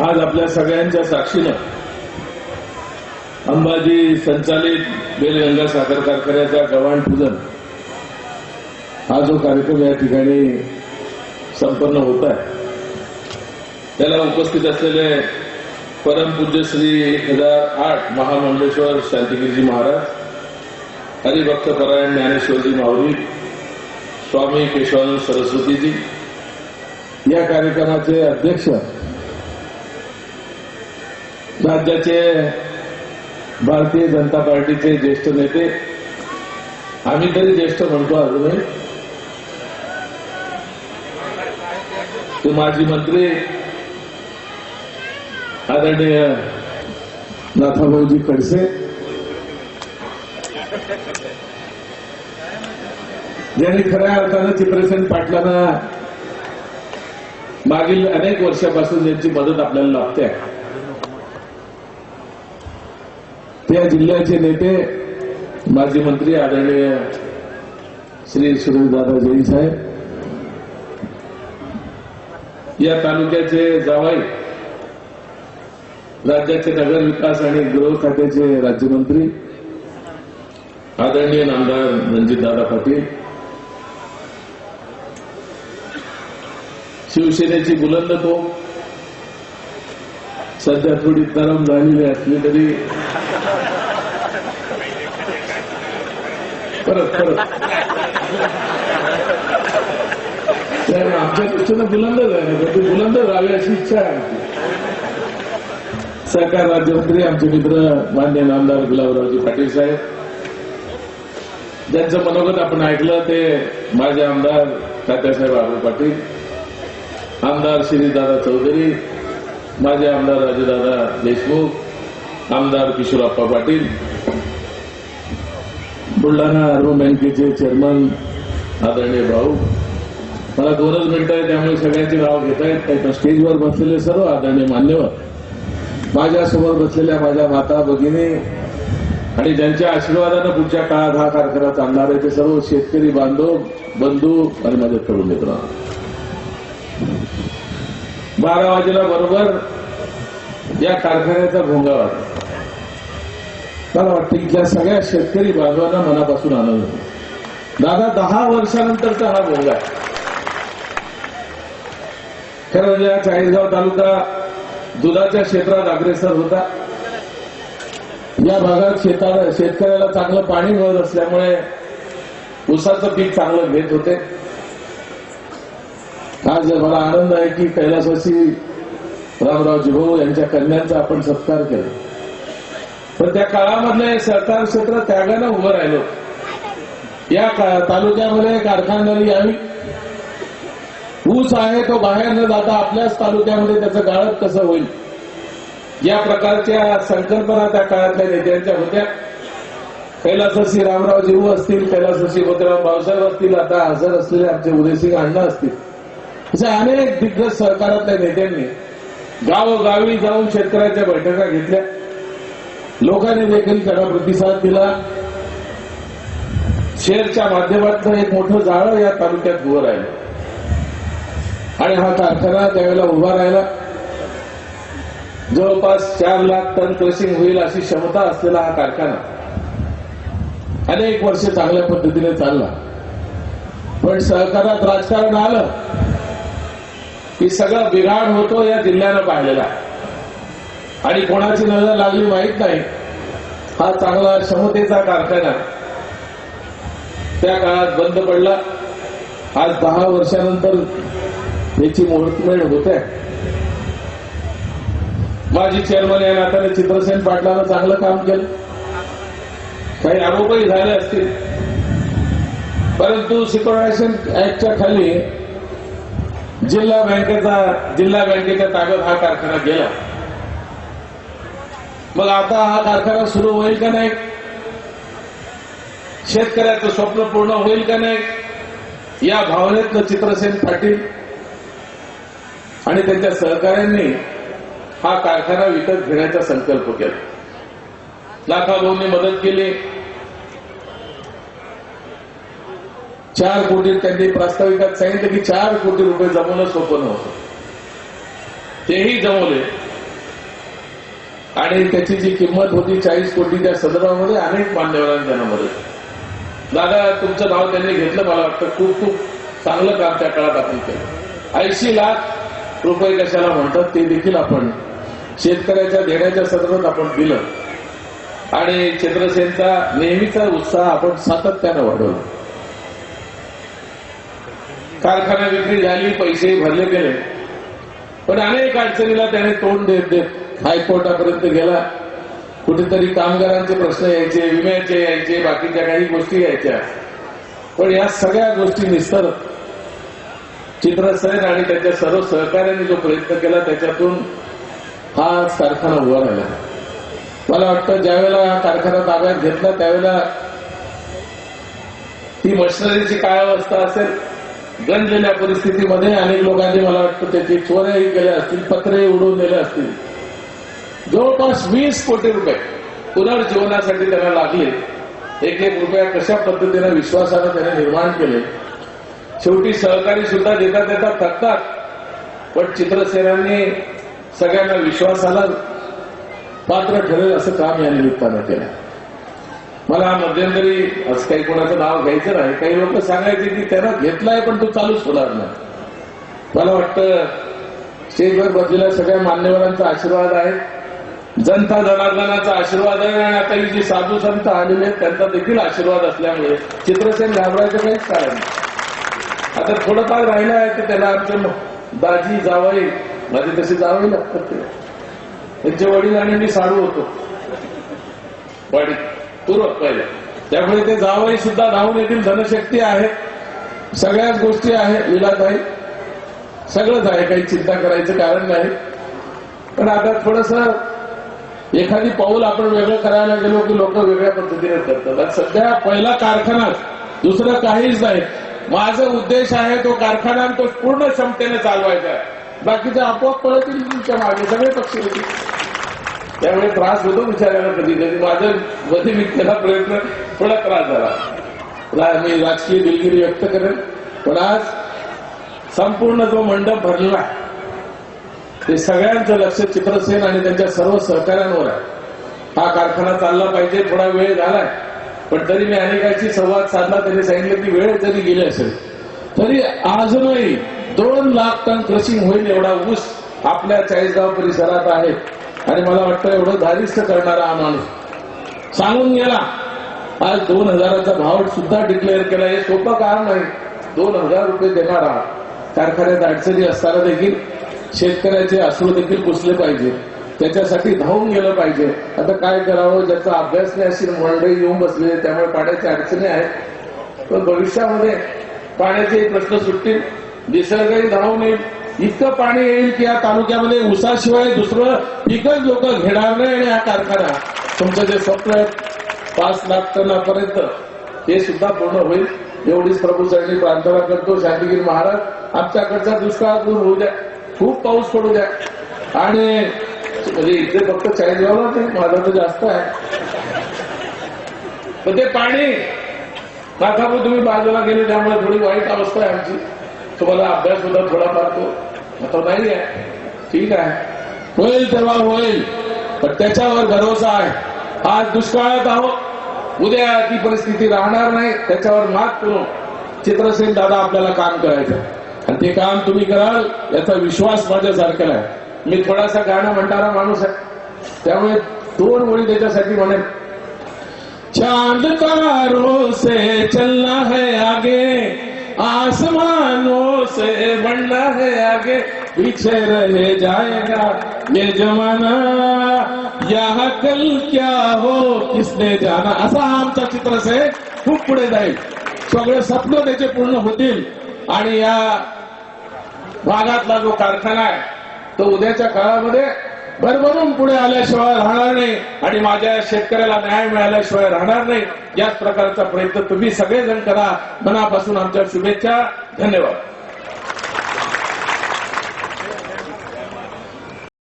आज आपल्या सगळ्यांच्या साक्षीनं अंबाजी संचालित बेलगंगा साखर कारखान्याचा गव्हाण पूजन हा जो कार्यक्रम या ठिकाणी संपन्न होत आहे त्याला उपस्थित असलेले परमपूज्य श्री एक हजार आठ महामंडलेश्वर शांतिगिरीजी महाराज हरिभक्त परायण ज्ञानेश्वरजी माऊली स्वामी केशवानंद सरस्वतीजी या कार्यक्रमाचे अध्यक्ष राज्याचे भारतीय जनता पार्टीचे ज्येष्ठ नेते आम्ही तरी ज्येष्ठ म्हणतो अजूनही. ते माजी मंत्री आदरणीय नाथाभाऊजी खडसे. ज्यांनी खऱ्या अर्थानं चित्रसेन पाटलांना मागील अनेक वर्षापासून ज्यांची मदत आपल्याला लागते त्या जिल्ह्याचे नेते माजी मंत्री आदरणीय श्री सुरेशदादा जैन साहेब या तालुक्याचे जावाई राज्याचे नगर विकास आणि गृह खात्याचे राज्यमंत्री आदरणीय नामदार रणजितदादा पाटील शिवसेनेची बुलंद तो सध्या थोडी तरम झालेली असली तरी परत परत आमच्या दृष्टीनं बुलंदच आहे ते बुलंद अशी इच्छा आहे आमची. सहकार राज्यमंत्री आमचे मित्र मान्य नामदार गुलाबरावजी पाटील साहेब. ज्यांचं मनोगत आपण ऐकलं ते माझे आमदार तात्यासाहेब आबू पाटील आमदार श्रीदादा चौधरी माझे आमदार राजेदादा देशमुख आमदार किशोरप्पा पाटील बुलढाणा अर्बन बँकेचे चेअरमन आदरणीय भाऊ. मला दोनच मिनिटं आहे त्यामुळे सगळ्यांचे नाव घेत आहेत त्याच्या स्टेजवर बसलेले सर्व आदरणीय मान्यवर. माझ्यासमोर बसलेल्या माझ्या माता भगिनी आणि ज्यांच्या आशीर्वादानं पुढच्या काळात हा कार्यक्रम चालणार आहे ते सर्व शेतकरी बांधव बंधू आणि माझे तरुण मित्र. बारा वाजेला बरोबर या कारखान्याचा भोंगा वाटतो मला वाटतं इथल्या सगळ्या शेतकरी बांधवांना मनापासून आनंद होतो. दादा दहा वर्षानंतरचा हा भोंगा आहे. खरं म्हणजे चाळीसगाव तालुका दुधाच्या क्षेत्रात अग्रेसर होता. या भागात शेताला शेतकऱ्याला चांगलं पाणी मिळत असल्यामुळे ऊसाचं पीक चांगलं घेत होते. आज मला आनंद आहे की कैलासवासी रामराव भाऊ यांच्या कन्यांचा आपण सत्कार केला. पण त्या काळामधले सहकार क्षेत्र त्यागानं उभं राहिलो. या तालुक्यामध्ये कारखानदारी यावी ऊस आहे तो बाहेर न जाता आपल्याच तालुक्यामध्ये त्याचं गाळप कसं होईल? या प्रकारच्या संकल्पना त्या काळातल्या नेत्यांच्या होत्या. कैलासशी रामराव जीव असतील कैलासशी भद्रराव भाऊसाहेब असतील आता हजर असलेले आमचे उदयसिंग अण्णा असतील. अशा अनेक दिग्गज सरकारातल्या नेत्यांनी गावोगावी जाऊन शेतकऱ्यांच्या बैठका घेतल्या. लोकांनी देखील त्याला प्रतिसाद दिला. शेअरच्या माध्यमातलं एक मोठं जाळं या तालुक्यात उभं राहिलं. आणि हा कारखाना त्यावेळेला उभा राहिला. जवळपास चार लाख टन क्रशिंग होईल अशी क्षमता असलेला हा कारखाना अनेक वर्ष चांगल्या पद्धतीने चालला. पण सहकारात राजकारण आलं की सगळं बिघाड होतो या जिल्ह्यानं पाहिलेला. आहे. आणि कोणाची नजर लागली माहीत नाही. हा चांगला क्षमतेचा कारखाना त्या काळात बंद पडला. आज दहा वर्षानंतर त्याची मुहूर्तमेळ होत आहे. माजी चेअरमन या नात्याने चित्रसेन पाटलानं चांगलं काम केलं. काही आरोपही झाले असतील. परंतु सिक्युरायझेशन ऍक्टच्या खाली जिल्हा बँकेचा जिल्हा बँकेच्या ताब्यात हा कारखाना गेला. मग आता हा कारखाना सुरू होईल का नाही? शेतकऱ्याचं स्वप्न पूर्ण होईल का नाही? या भावनेतनं चित्रसेन पाटील आणि त्यांच्या सहकाऱ्यांनी हा कारखाना विकत घेण्याचा संकल्प केला. लाखाभाऊंनी मदत केली. चार कोटी त्यांनी प्रास्ताविकात सांगितलं की चार कोटी रुपये जमवणं सोपं नव्हतं. तेही जमवले. आणि त्याची जी किंमत होती चाळीस कोटी त्या संदर्भामध्ये अनेक मान्यवरांनी त्यांना मदत दादा तुमचं नाव त्यांनी घेतलं मला वाटतं. खूप खूप चांगलं काम त्या काळात आपण केलं. ऐंशी लाख रुपये कशाला म्हणतात ते देखील आपण शेतकऱ्याच्या देण्याच्या संदर्भात आपण दिलं. आणि चंद्रसेनचा नेहमीचा उत्साह आपण सातत्यानं वाढवला. कारखाना विक्री झाली पैसे भरले गेले. पण अनेक अडचणीला त्याने तोंड देत देत हायकोर्टापर्यंत गेला. कुठेतरी कामगारांचे प्रश्न यायचे विम्याचे यायचे बाकीच्या काही गोष्टी यायच्या. पण या सगळ्या गोष्टी निसर चित्रसेन आणि त्याच्या सर्व सहकार्याने जो प्रयत्न केला त्याच्यातून हा कारखाना उभा राहिला. मला वाटतं ज्यावेळेला हा कारखाना ताब्यात घेतला त्यावेळेला ती मशिनरीची काय अवस्था असेल गंजलेल्या परिस्थितीमध्ये अनेक लोकांनी मला वाटतं त्याची चोऱ्याही केल्या असतील पत्रे उडवून दिल्या असतील. जवळपास वीस कोटी रुपये पुनर्जीवनासाठी त्यांना लागले. एक एक रुपया कशा पद्धतीने विश्वासानं त्याने निर्माण केले. शेवटी सहकारी सुद्धा देता देता थकतात. पण चित्रसेनांनी सगळ्यांना विश्वासाला पात्र ठरेल असं काम या निमित्तानं केलं. मला मध्यंतरी असं काही कोणाचं नाव घ्यायचं नाही. काही लोक सांगायचे की त्यांना घेतलाय पण तो चालूच होणार नाही. मला वाटतं स्टेजवर बसलेल्या सगळ्या मान्यवरांचा आशीर्वाद आहे. जनता जनार्दनाचा आशीर्वाद आहे आणि आता ही जी साधू संत आलेले आहेत त्यांचा देखील आशीर्वाद असल्यामुळे चित्रसेन घाबरायचं काहीच कारण. नाही आता थोडंफार राहिलं आहे की त्याला आमचे दाजी जावई माझे तसे जावई लागतात ते. त्यांचे वडील आणि मी साडू होतो. वडील पूर्व पहिले. त्यामुळे ते जावई सुद्धा धावून येतील धनशक्ती आहे. सगळ्याच गोष्टी आहे विलाताई सगळंच आहे काही चिंता करायचं कारण नाही. पण आता थोडस एखादी पाऊल आपण वेगळं करायला गेलो की लोक वेगळ्या पद्धतीने करतात सध्या पहिला कारखानाच दुसरं काहीच नाही. माझा उद्देश आहे तो कारखाना तो पूर्ण क्षमतेने चालवायचा. आहे बाकीचे आपोआप पळतील तुमच्या मागे सगळे पक्ष होते त्यामुळे त्रास होतो विचारायला कधी कधी. माझं वधी विकण्याचा प्रयत्न थोडा त्रास झाला मी राजकीय दिलगिरी व्यक्त करेन. पण आज संपूर्ण जो मंडप भरलेला ते सगळ्यांचं लक्ष चित्रसेन आणि त्यांच्या सर्व सहकाऱ्यांवर आहे. हा कारखाना चालला पाहिजे थोडा वेळ झालाय. पण तरी मी अनेकांशी संवाद साधला त्यांनी सांगितलं की वेळ जरी गेली असेल तरी अजूनही दोन लाख टन क्रशिंग होईल एवढा ऊस आपल्या चाळीसगाव परिसरात आहे. आणि मला वाटतं एवढं धारिस्त करणारा हा माणूस. सांगून गेला आज दोन हजाराचा भाव सुद्धा डिक्लेअर केला. हे सोपं कारण नाही. दोन हजार रुपये देणारा कारखान्यात अडचणी असताना देखील शेतकऱ्याचे अश्रू देखील पुसले पाहिजे. त्याच्यासाठी धावून गेलं पाहिजे. आता काय करावं? ज्याचा अभ्यास नाही अशी मंडळी येऊन बसले त्यामुळे पाण्याच्या अडचणी आहेत. पण भविष्यामध्ये पाण्याचे प्रश्न सुटतील. निसर्गही धावून येईल. इतकं पाणी येईल की या तालुक्यामध्ये उसाशिवाय दुसरं पिकच लोक घेणार नाही आणि हा कारखाना. तुमचं जे स्वप्न आहे पाच लाख टनापर्यंत हे सुद्धा पूर्ण होईल. एवढीच प्रभू चरणी प्रार्थना करतो शांतिगिरी महाराज. आमच्याकडचा दुष्काळ दूर होऊ द्या. खूप पाऊस पडू द्या. आणि म्हणजे इथे फक्त चाळीसगावला ते माझा तर जास्त आहे. पण ते पाणी नाथापूर तुम्ही बाजूला गेले त्यामुळे थोडी वाईट अवस्था आहे आमची. तुम्हाला अभ्यास सुद्धा थोडा पाहतो आता नाही आहे. ठीक आहे. होईल तेव्हा होईल. पण त्याच्यावर भरोसा आहे. आज दुष्काळात आहोत. उद्या ती परिस्थिती राहणार नाही. त्याच्यावर मात करून चित्रसेन दादा आपल्याला काम करायचं ते काम तुम्ही कराल याचा विश्वास माझ्यासारखा आहे. मी थोडासा गाणं म्हणणारा माणूस आहे. त्यामुळे दोन ओळी त्याच्यासाठी म्हणेल चांद तारों से चलना है आगे आसमानों से बढ़ना है आगे पीछे रह जाएगा ये जमाना। यहाँ कल क्या हो किसने जाना? असा हा आमचा आहे खूप पुढे जाईल. सगळे स्वप्न त्याचे पूर्ण होतील. आणि या भागातला जो कारखाना आहे तो उद्याच्या काळामध्ये भरभरून पुढे आल्याशिवाय राहणार नाही आणि माझ्या शेतकऱ्याला न्याय मिळाल्याशिवाय राहणार नाही याच प्रकारचा प्रयत्न तुम्ही सगळेजण करा. मनापासून आमच्या शुभेच्छा. धन्यवाद.